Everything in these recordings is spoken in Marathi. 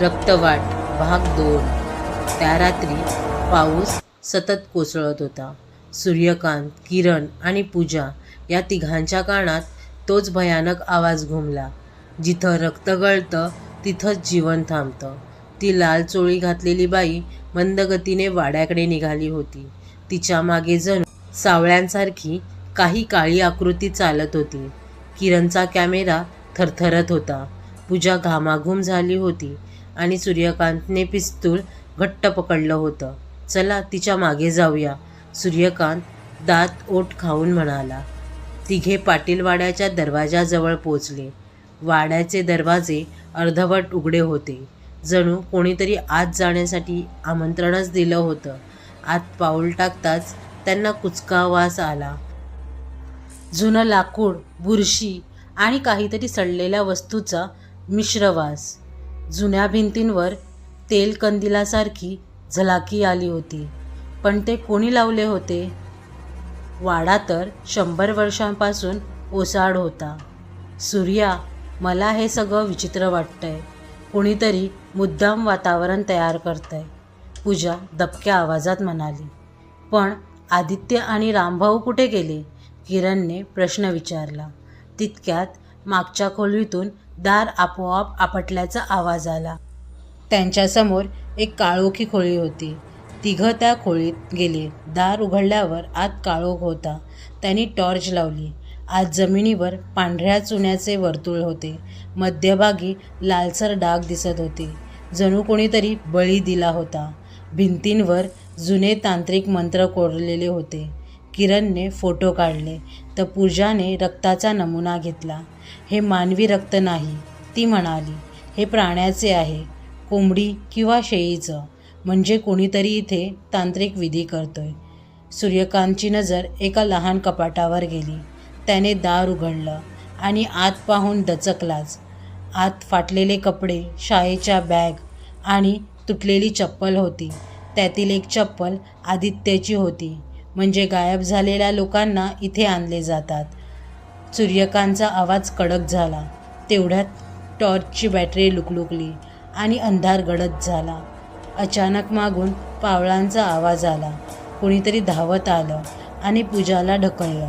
रक्तवाट भाग दोन. त्या रात्री पाऊस सतत कोसळत होता. सूर्यकांत किरण आणि पूजा या तिघांच्या कानात तोच भयानक आवाज घुमला. जिथं रक्त गळतं तिथंच जीवन थांबतं. ती लाल चोळी घातलेली बाई मंदगतीने वाड्याकडे निघाली होती. तिच्यामागे जणू सावळ्यांसारखी काही काळी आकृती चालत होती. किरणचा कॅमेरा थरथरत होता. पूजा घामाघूम झाली होती. आणि सूर्यकांतने पिस्तूल घट्ट पकडलं होतं. चला तिच्यामागे जाऊया. सूर्यकांत दात ओठ खाऊन म्हणाला. तिघे पाटीलवाड्याच्या दरवाजाजवळ पोचले. वाड्याचे दरवाजे अर्धवट उघडे होते. जणू कोणीतरी आत जाण्यासाठी आमंत्रणच दिलं होतं. आत पाऊल टाकताच त्यांना कुचका वास आला. जुनं लाकूड बुरशी आणि काहीतरी सडलेल्या वस्तूचा मिश्रवास. जुन्या भिंतींवर तेल कंदिलासारखी झलाकी आली होती. पण ते कोणी लावले होते? वाडा तर शंभर वर्षांपासून ओसाड होता. सूर्या मला हे सगळं विचित्र वाटतंय. कोणीतरी मुद्दाम वातावरण तयार करतंय. पूजा दबक्या आवाजात म्हणाली. पण आदित्य आणि रामभाऊ कुठे गेले? किरणने प्रश्न विचारला. तितक्यात मागच्या खोलीतून दार आपोआप आपटल्याचा आवाज आला. त्यांच्यासमोर एक काळोखी खोळी होती. तिघं त्या खोळीत गेले. दार उघडल्यावर आत काळोख होता. त्यांनी टॉर्च लावली. आज जमिनीवर पांढऱ्या चुन्याचे वर्तुळ होते. मध्यभागी लालसर डाग दिसत होते. जणू कोणीतरी बळी दिला होता. भिंतींवर जुने तांत्रिक मंत्र कोरलेले होते. किरणने फोटो काढले. तर पूजाने रक्ताचा नमुना घेतला. हे मानवी रक्त नाही ती म्हणाली. हे प्राण्याचे आहे कोंबडी किंवा शेळीचं. म्हणजे कोणीतरी इथे तांत्रिक विधी करतोय. सूर्यकांतची नजर एका लहान कपाटावर गेली. त्याने दार उघडलं आणि आत पाहून दचकलाच. आत फाटलेले कपडे शाळेच्या बॅग आणि तुटलेली चप्पल होती. त्यातील एक चप्पल आदित्याची होती. म्हणजे गायब झालेल्या लोकांना इथे आणले जातात. सूर्यकांतचा आवाज कडक झाला. तेवढ्यात टॉर्चची बॅटरी लुकलुकली आणि अंधार गडद झाला. अचानक मागून पावलांचा आवाज आला. कोणीतरी धावत आलं आणि पूजाला ढकललं.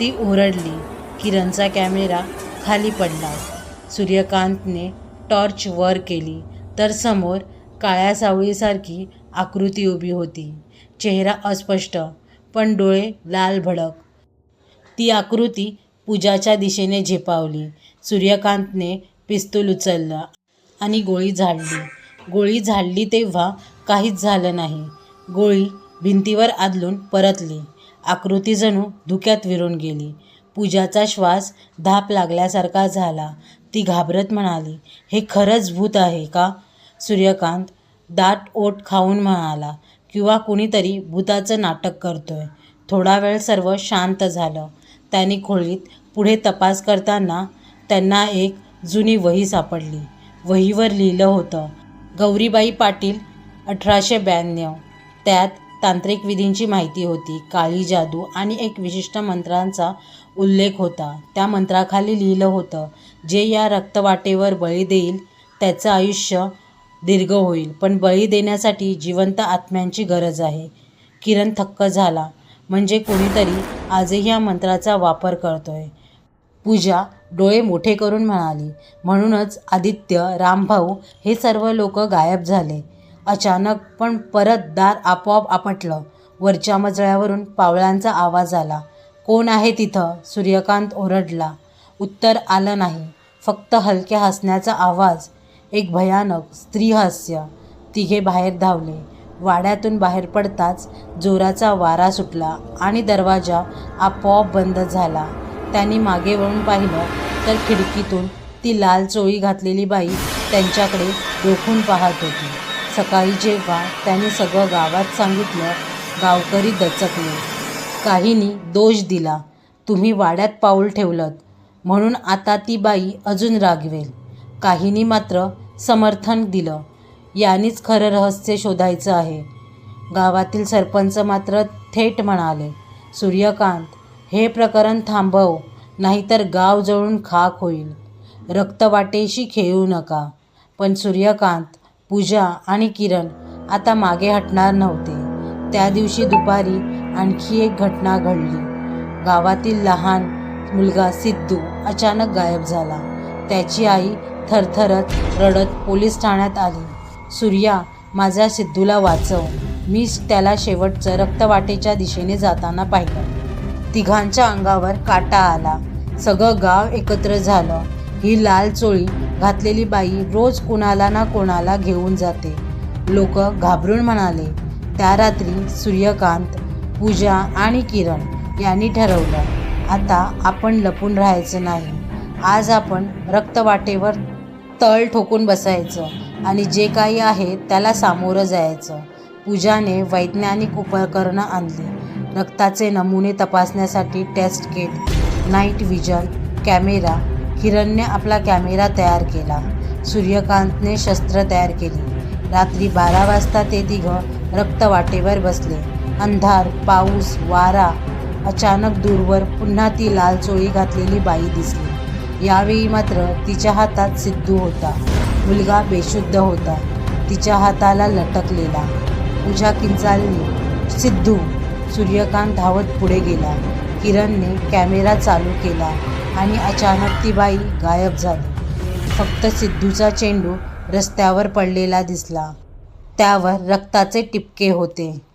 ती ओरडली. किरणचा कॅमेरा खाली पडला. सूर्यकांतने टॉर्च वर केली. तर समोर काळ्या सावळीसारखी आकृती उभी होती. चेहरा अस्पष्ट पण डोळे लाल भडक. ती आकृती पूजाच्या दिशेने झेपावली. सूर्यकांतने पिस्तूल उचललं आणि गोळी झाडली. गोळी झाडली तेव्हा काहीच झालं नाही. गोळी भिंतीवर आदलून परतली. आकृती जणू धुक्यात विरून गेली. पूजाचा श्वास धाप लागल्यासारखा झाला. ती घाबरत म्हणाली हे खरंच भूत आहे का? सूर्यकांत दाट ओट खाऊन म्हणाला किंवा कुणीतरी भूताचं नाटक करतोय. थोडा वेळ सर्व शांत झालं. त्यांनी खोलीत पुढे तपास करताना त्यांना एक जुनी वही सापडली. वहीवर लिहिलं होतं गौरीबाई पाटील अठराशे ब्याण्णव. त्यात तांत्रिक विधींची माहिती होती काळी जादू आणि एक विशिष्ट मंत्रांचा उल्लेख होता. त्या मंत्राखाली लिहिलं होतं जे या रक्तवाटेवर बळी देईल त्याचं आयुष्य दीर्घ होईल. पण बळी देण्यासाठी जिवंत आत्म्यांची गरज आहे. किरण थक्क झाला. म्हणजे कोणीतरी आजही या मंत्राचा वापर करतोय. पूजा डोळे मोठे करून म्हणाली. म्हणूनच आदित्य रामभाऊ हे सर्व लोक गायब झाले. अचानक पण परत दार आपोआप आपटलं. वरच्या मजळ्यावरून पावलांचा आवाज आला. कोण आहे तिथं? सूर्यकांत ओरडला. उत्तर आलं नाही. फक्त हलक्या हसण्याचा आवाज. एक भयानक स्त्रीहास्य. तिघे बाहेर धावले. वाड्यातून बाहेर पडताच जोराचा वारा सुटला आणि दरवाजा आपोआप बंद झाला. त्यांनी मागे वळून पाहिलं तर खिडकीतून ती लाल चोळी घातलेली बाई त्यांच्याकडे रोखून पाहत होती. सकाळी जेव्हा त्यांनी सगळं गावात सांगितलं गावकरी दचकले. काहींनी दोष दिला. तुम्ही वाड्यात पाऊल ठेवलं म्हणून आता ती बाई अजून रागवेल. काहींनी मात्र समर्थन दिलं. यानेच खरं रहस्य शोधायचं आहे. गावातील सरपंच मात्र थेट म्हणाले सूर्यकांत हे प्रकरण थांबव नाहीतर गाव जळून खाक होईल. रक्तवाटेशी खेळू नका पण सूर्यकांत पूजा आणि किरण आता मागे हटणार नव्हते. त्या दिवशी दुपारी आणखी एक घटना घडली. गावातील लहान मुलगा सिद्धू अचानक गायब झाला. त्याची आई थरथरत रडत पोलीस ठाण्यात आली. सूर्या माझ्या सिद्धूला वाचव. मी त्याला शेवटचं रक्तवाटेच्या दिशेने जाताना पाहिलं. तिघांच्या अंगावर काटा आला. सगळं गाव एकत्र झालं. ही लाल चोळी घातलेली बाई रोज कुणाला ना कोणाला घेऊन जाते. लोक घाबरून म्हणाले त्या रात्री सूर्यकांत पूजा आणि किरण यांनी ठरवलं. आता आपण लपून राहायचं नाही. आज आपण रक्तवाटेवर तळ ठोकून बसायचं आणि जे काही आहे त्याला सामोरं जायचं. पूजाने वैज्ञानिक उपकरणं आणली. रक्ताचे नमुने तपासण्यासाठी test kit night vision camera किरणने आपला कॅमेरा तयार केला. सूर्यकांतने शस्त्र तयार केली. रात्री बारा वाजता ते तिघं रक्तवाटेवर बसले. अंधार पाऊस वारा अचानक दूरवर पुन्हा ती लाल चोळी घातलेली बाई दिसली. यावेळी मात्र तिच्या हातात सिद्धू होता. मुलगा बेशुद्ध होता. तिच्या हाताला लटकलेला. पूजा किंचालनी सिद्धू सूर्यकांत धावत पुढे गेला. किरणने कॅमेरा चालू केला आणि अचानक ती बाई गायब झाली. फक्त सिद्धूचा चेंडू रस्त्यावर पडलेला दिसला. त्यावर रक्ताचे टिपके होते.